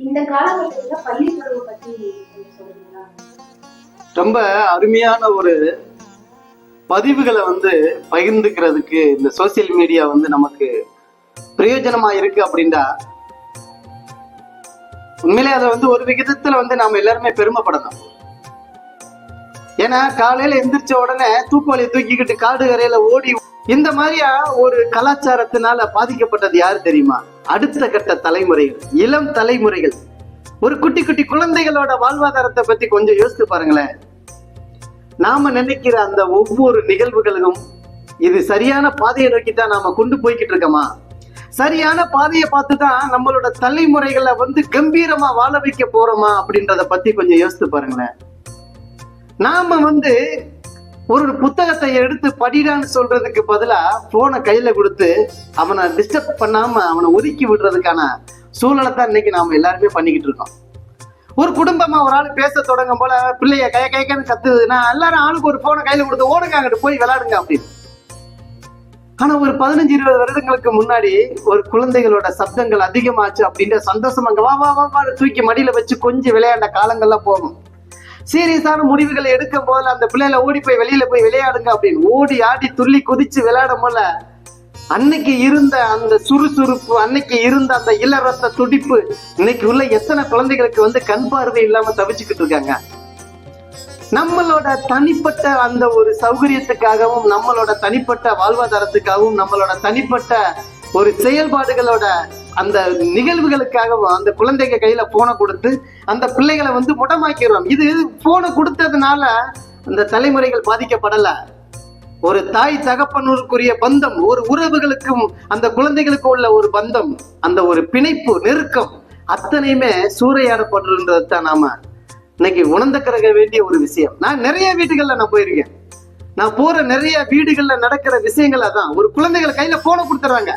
இந்த காலகட்டத்துல பள்ளி பருவம் பத்தி ரொம்ப அருமையான ஒரு பதிவுகளை வந்து பகிர்ந்துக்கிறதுக்கு இந்த சோசியல் மீடியா வந்து நமக்கு பிரயோஜனமா இருக்கு அப்படின்னா உண்மையிலே அதை வந்து ஒரு விகிதத்துல வந்து நாம எல்லாருமே பெருமைப்படணும். ஏன்னா காலையில எந்திரிச்ச உடனே தூக்குவலியை தூக்கிக்கிட்டு காடு கரையில ஓடி இந்த மாதிரியா ஒரு கலாச்சாரத்தினால பாதிக்கப்பட்டது யாரு தெரியுமா? அடுத்த கட்ட தலைமுறைகள் இளம் தலைமுறைகள். ஒரு குட்டி குட்டி குழந்தைகளோட வாழ்வாதாரத்தை பத்தி கொஞ்சம் யோசித்து பாருங்களேன். நாம நினைக்கிற அந்த ஒவ்வொரு நிகழ்வுகளும் இது சரியான பாதையை நோக்கி தான் நாம கொண்டு போய்கிட்டு இருக்கோமா? சரியான பாதையை பார்த்து தான் நம்மளோட தலைமுறைகளை வந்து கம்பீரமா வாழ வைக்க போறோமா அப்படின்றத பத்தி கொஞ்சம் யோசித்து பாருங்களேன். நாம வந்து ஒரு புத்தகத்தை எடுத்து படிடான்னு சொல்றதுக்கு பதிலா போனை கையில கொடுத்து அவனை டிஸ்டர்ப் பண்ணாம அவனை ஒதுக்கி விடுறதுக்கான சூழலை தான் இன்னைக்கு நாம எல்லாருமே பண்ணிக்கிட்டு இருக்கோம். ஒரு குடும்பமா ஒரு ஆள் பேச தொடங்கும் போல பிள்ளைய கைய கயக்கன்னு கத்துதுன்னா எல்லாரும் ஆளுக்கு ஒரு போனை கையில கொடுத்து ஓடுங்க அங்கிட்டு போய் விளையாடுங்க அப்படின்னு. ஆனா ஒரு பதினஞ்சு இருபது வருடங்களுக்கு முன்னாடி ஒரு குழந்தைகளோட சப்தங்கள் அதிகமாச்சு அப்படின்ற சந்தோஷம் அங்க வா வா வா வா தூக்கி மடியில வச்சு கொஞ்சம் விளையாண்ட காலங்கள்லாம் போகும். சீரியஸான முடிவுகளை எடுக்கும் போது அந்த பிள்ளைல ஓடி போய் வெளியில போய் விளையாடுங்க அப்படின்னு ஓடி ஆடி துள்ளி குதிச்சு விளையாடும் போல அன்னைக்கு இருந்த அந்த சுறுசுறுப்பு அன்னைக்கு இருந்த அந்த இளரத்த துடிப்பு இன்னைக்கு உள்ள எத்தனை குழந்தைகளுக்கு வந்து கண் பார்வை இல்லாம தவிச்சுக்கிட்டு இருக்காங்க? நம்மளோட தனிப்பட்ட அந்த ஒரு சௌகரியத்துக்காகவும் நம்மளோட தனிப்பட்ட வாழ்வாதாரத்துக்காகவும் நம்மளோட தனிப்பட்ட ஒரு செயல்பாடுகளோட அந்த நிகழ்வுகளுக்காகவும் அந்த குழந்தைங்க கையில போனை கொடுத்து அந்த பிள்ளைகளை வந்து முடமாக்கிறோம். இது போனை கொடுத்ததுனால அந்த தலைமுறைகள் பாதிக்கப்படல. ஒரு தாய் தகப்பனூருக்குரிய பந்தம் ஒரு உறவுகளுக்கும் அந்த குழந்தைகளுக்கும் உள்ள ஒரு பந்தம் அந்த ஒரு பிணைப்பு நெருக்கம் அத்தனையுமே சூறையாடப்படுறதை தான் நாம. இன்னைக்கு உணர்ந்துக்கிற வேண்டிய ஒரு விஷயம். நான் நிறைய வீடுகள்ல நான் போயிருக்கேன். நான் போற நிறைய வீடுகள்ல நடக்கிற விஷயங்கள் அதான். ஒரு குழந்தைகள் கையில போன கொடுத்துறாங்க.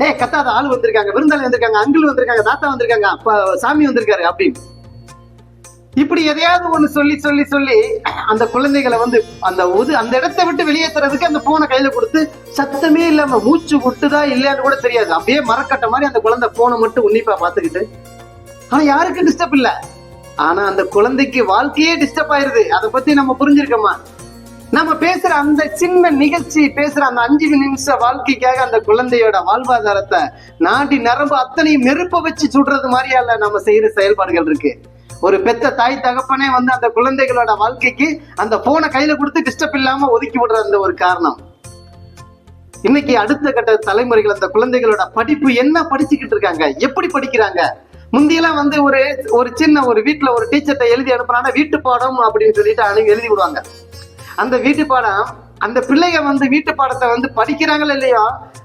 ஏ கத்தாத ஆள் வந்திருக்காங்க விருந்தாளி வந்திருக்காங்க அங்கிள் வந்திருக்காங்க தாத்தா வந்திருக்காங்க அப்பா சாமி வந்திருக்காரு அப்படின்னு. இப்படி எதையாவது ஒண்ணு சொல்லி சொல்லி சொல்லி அந்த குழந்தைகளை வந்து அந்த உது அந்த இடத்தை விட்டு வெளியேற்றுறதுக்கு அந்த போனை கையில கொடுத்து சத்தமே இல்லாம மூச்சு விட்டுதா இல்லையான்னு கூட தெரியாது. அப்படியே மரக்கட்ட மாதிரி அந்த குழந்தை போனை மட்டும் உன்னிப்பா பாத்துக்கிட்டு ஆனா யாருக்கும் டிஸ்டர்ப் இல்ல. ஆனா அந்த குழந்தைக்கு வாழ்க்கையே டிஸ்டர்ப் ஆயிருது. அதை பத்தி நம்ம புரிஞ்சிருக்கோமா? நம்ம பேசுற அந்த சின்ன நிகழ்ச்சி பேசுற அந்த அஞ்சு நிமிஷ வாழ்க்கைக்காக அந்த குழந்தையோட வாழ்வாதாரத்தை நாடி நரம்பு அத்தனையும் நெருப்ப வச்சு சுடுறது மாதிரியால நம்ம செய்யற செயல்பாடுகள் இருக்கு. ஒரு பெத்த தாய் தகப்பனே வந்து அந்த குழந்தைகளோட வாழ்க்கைக்கு அந்த போனை கையில கொடுத்து டிஸ்டர்ப் இல்லாம ஒதுக்கி விடுற அந்த ஒரு காரணம். இன்னைக்கு அடுத்த கட்ட தலைமுறைகள் அந்த குழந்தைகளோட படிப்பு என்ன படிச்சுக்கிட்டு இருக்காங்க? எப்படி படிக்கிறாங்க? முந்தியெல்லாம் வந்து ஒரு ஒரு சின்ன ஒரு வீட்டுல ஒரு டீச்சர்ட்ட எழுதி அனுப்புறாங்கன்னா வீட்டு பாடம் அப்படின்னு சொல்லிட்டு அனுப்பி எழுதி விடுவாங்க. அந்த வீட்டு பாடம் அந்த பிள்ளைங்க வந்து வீட்டு பாடத்தை வந்து படிக்கிறாங்களோ இல்லையோ?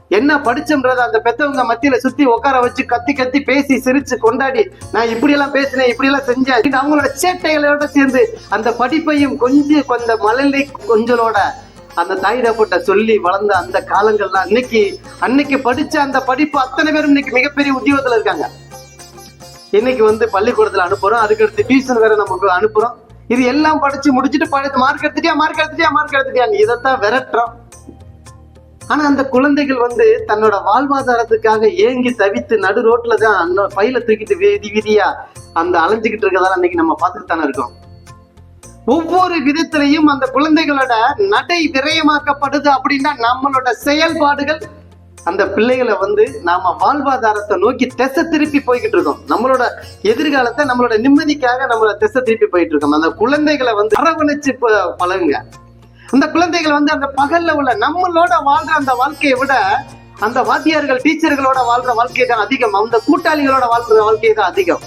என்ன படிச்சோம்ன்றத அந்த பெத்தவங்க மத்தியில சுத்தி உட்கார வச்சு கத்தி கத்தி பேசி சிரிச்சு கொண்டாடி நான் இப்படி எல்லாம் பேசினேன் இப்படி எல்லாம் செஞ்சேன் அவங்களோட சேட்டைகளோட சேர்ந்து அந்த படிப்பையும் கொஞ்சம் கொஞ்சம் மழலை கொஞ்சலோட அந்த தாயிடப்பட்ட சொல்லி வளர்ந்த அந்த காலங்கள்லாம் இன்னைக்கு அன்னைக்கு படிச்ச அந்த படிப்பு அத்தனை பேரும் இன்னைக்கு மிகப்பெரிய உத்தியோகத்துல இருக்காங்க. இன்னைக்கு வந்து பள்ளிக்கூடத்துல அனுப்புறோம் அதுக்கடுத்து டியூஷன் வேற நமக்கு அனுப்புறோம். இது எல்லாம் படிச்சு முடிச்சுட்டு படித்து மார்க் எடுத்துட்டியா மார்க் எடுத்துட்டியா மார்க் எடுத்துட்டியா? இதைத்தான் விரட்டுறோம் ஆனா அந்த குழந்தைகள் வந்து தன்னோட வாழ்வாதாரத்துக்காக ஏங்கி தவித்து நடு ரோட்ல தான் அந்த பையில தூக்கிட்டு வீதி வீதியா அந்த அலைஞ்சுக்கிட்டு இருக்கதால அன்னைக்கு நம்ம பார்த்துட்டு தானே இருக்கோம். ஒவ்வொரு விதத்திலையும் அந்த குழந்தைகளோட நடை விரயமாக்கப்படுது அப்படின்னா நம்மளோட செயல்பாடுகள் அந்த பிள்ளைகளை வந்து நாம வாழ்வாதாரத்தை நோக்கி திசை திருப்பி போய்கிட்டு இருக்கோம். நம்மளோட எதிர்காலத்தை நம்மளோட நிம்மதிக்காக நம்மள திசை திருப்பி போயிட்டு இருக்கோம். அந்த குழந்தைகளை வந்து அரவணைச்சு ப- பழகுங்க. அந்த குழந்தைகள் வந்து அந்த பகல்ல உள்ள நம்மளோட வாழ்ற அந்த வாழ்க்கையை விட அந்த வாத்தியார்கள் டீச்சர்களோட வாழ்ற வாழ்க்கை தான் அதிகம். அந்த கூட்டாளிகளோட வாழ்ற வாழ்க்கை தான் அதிகம்.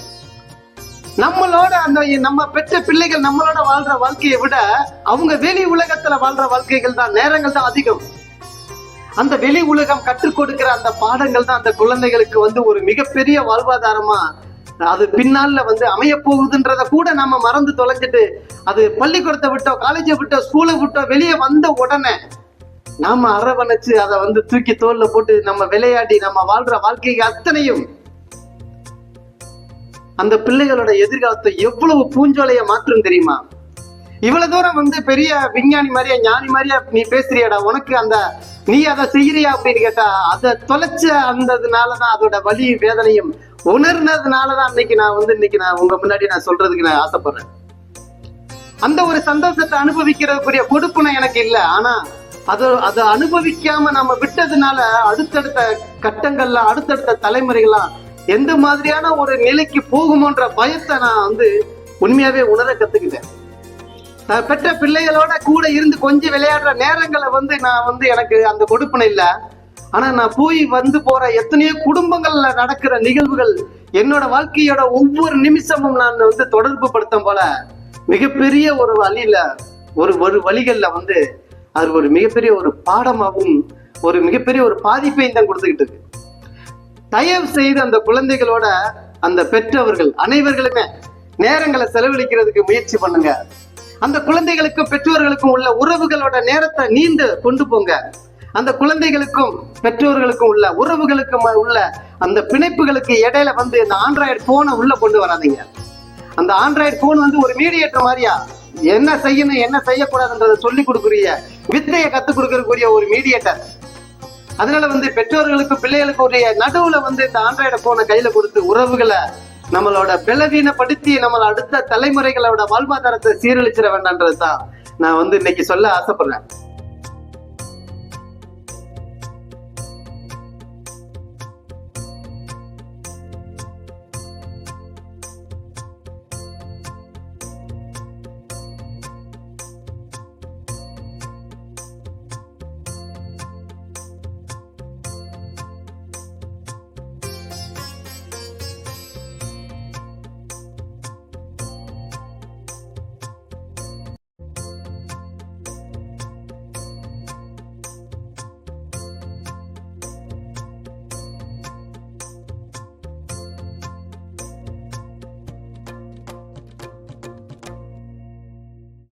நம்மளோட அந்த நம்ம பெற்ற பிள்ளைகள் நம்மளோட வாழ்ற வாழ்க்கையை விட அவங்க வெளி உலகத்துல வாழ்ற வாழ்க்கைகள் தான் நேரங்கள் தான் அதிகம். அந்த வெளி உலகம் கற்றுக் கொடுக்கிற அந்த பாடங்கள் தான் அந்த குழந்தைகளுக்கு வந்து ஒரு மிகப்பெரிய வாழ்வாதாரமா அது பின்னால வந்து அமைய போகுதுன்றத கூட நாம மறந்து தொலைஞ்சிட்டு அது பள்ளிக்கூடத்தை விட்டோ காலேஜை விட்டோ ஸ்கூலை விட்டோ வெளியே வந்த உடனே நாம அரவணைச்சு அதை வந்து தூக்கி தோல்ல போட்டு நம்ம விளையாடி நம்ம வாழ்ற வாழ்க்கைக்கு அத்தனையும் அந்த பிள்ளைகளோட எதிர்காலத்தை எவ்வளவு பூஞ்சோலைய மாற்றும் தெரியுமா? இவ்வளவு தூரம் வந்து பெரிய விஞ்ஞானி மாதிரியா ஞானி மாதிரியா நீ பேசுறியாடா. உனக்கு அந்த நீ அதை செய்யறியா அப்படின்னு கேட்டா அதை தொலைச்ச அந்ததுனாலதான் அதோட வலி வேதனையும் உணர்ந்ததுனாலதான் இன்னைக்கு நான் வந்து இன்னைக்கு நான் உங்க முன்னாடி நான் சொல்றதுக்கு நான் ஆசைப்படுறேன். அந்த ஒரு சந்தோஷத்தை அனுபவிக்கிறதுக்குரிய கொடுப்புனை எனக்கு இல்லை. ஆனா அது அதை அனுபவிக்காம நம்ம விட்டதுனால அடுத்தடுத்த கட்டங்கள்ல அடுத்தடுத்த தலைமுறைகள்லாம் எந்த மாதிரியான ஒரு நிலைக்கு போகுமோன்ற பயத்தை நான் வந்து உண்மையாவே உணர கத்துக்கிட்டேன். பெற்ற பிள்ளைகளோட கூட இருந்து கொஞ்சம் விளையாடுற நேரங்களை வந்து நான் வந்து எனக்கு அந்த கொடுப்பனை இல்ல. ஆனா நான் போய் வந்து போற எத்தனையோ குடும்பங்கள்ல நடக்கிற நிகழ்வுகள் என்னோட வாழ்க்கையோட ஒவ்வொரு நிமிஷமும் நான் வந்து தொடர்பு படுத்தும் போல மிகப்பெரிய ஒரு வழியில ஒரு ஒரு வழிகள்ல வந்து அது ஒரு மிகப்பெரிய ஒரு பாடமாகவும் ஒரு மிகப்பெரிய ஒரு பாதிப்பையும் தான் கொடுத்துக்கிட்டு இருக்கு. தயவு செய்து அந்த குழந்தைகளோட அந்த பெற்றவர்கள் அனைவர்களுமே நேரங்களை செலவழிக்கிறதுக்கு முயற்சி பண்ணுங்க. அந்த குழந்தைகளுக்கும் பெற்றோர்களுக்கும் உள்ள உறவுகளோட நேரத்தை நீண்டு கொண்டு போங்க. அந்த குழந்தைகளுக்கும் பெற்றோர்களுக்கும் உள்ள உறவுகளுக்கும் உள்ள அந்த பிணைப்புகளுக்கு இடையில வந்து இந்த ஆண்ட்ராய்டு போனை உள்ள கொண்டு வராதீங்க. அந்த ஆண்ட்ராய்டு போன் வந்து ஒரு மீடியேட்டர் மாதிரியா? என்ன செய்யணும் என்ன செய்யக்கூடாதுன்றதை சொல்லி கொடுக்குறிய வித்தையை கத்துக் கொடுக்கக்கூடிய ஒரு மீடியேட்டர் அதனால வந்து பெற்றோர்களுக்கு பிள்ளைகளுக்கு உரிய நடுவுல வந்து இந்த ஆண்ட்ராய்டு போனை கையில கொடுத்து உறவுகளை நம்மளோட பலவீனப்படுத்தி நம்மள அடுத்த தலைமுறைகளோட வாழ்வாதாரத்தை சீரழிச்சிட வேண்டான்றது தான் நான் வந்து இன்னைக்கு சொல்ல ஆசைப்படுறேன்.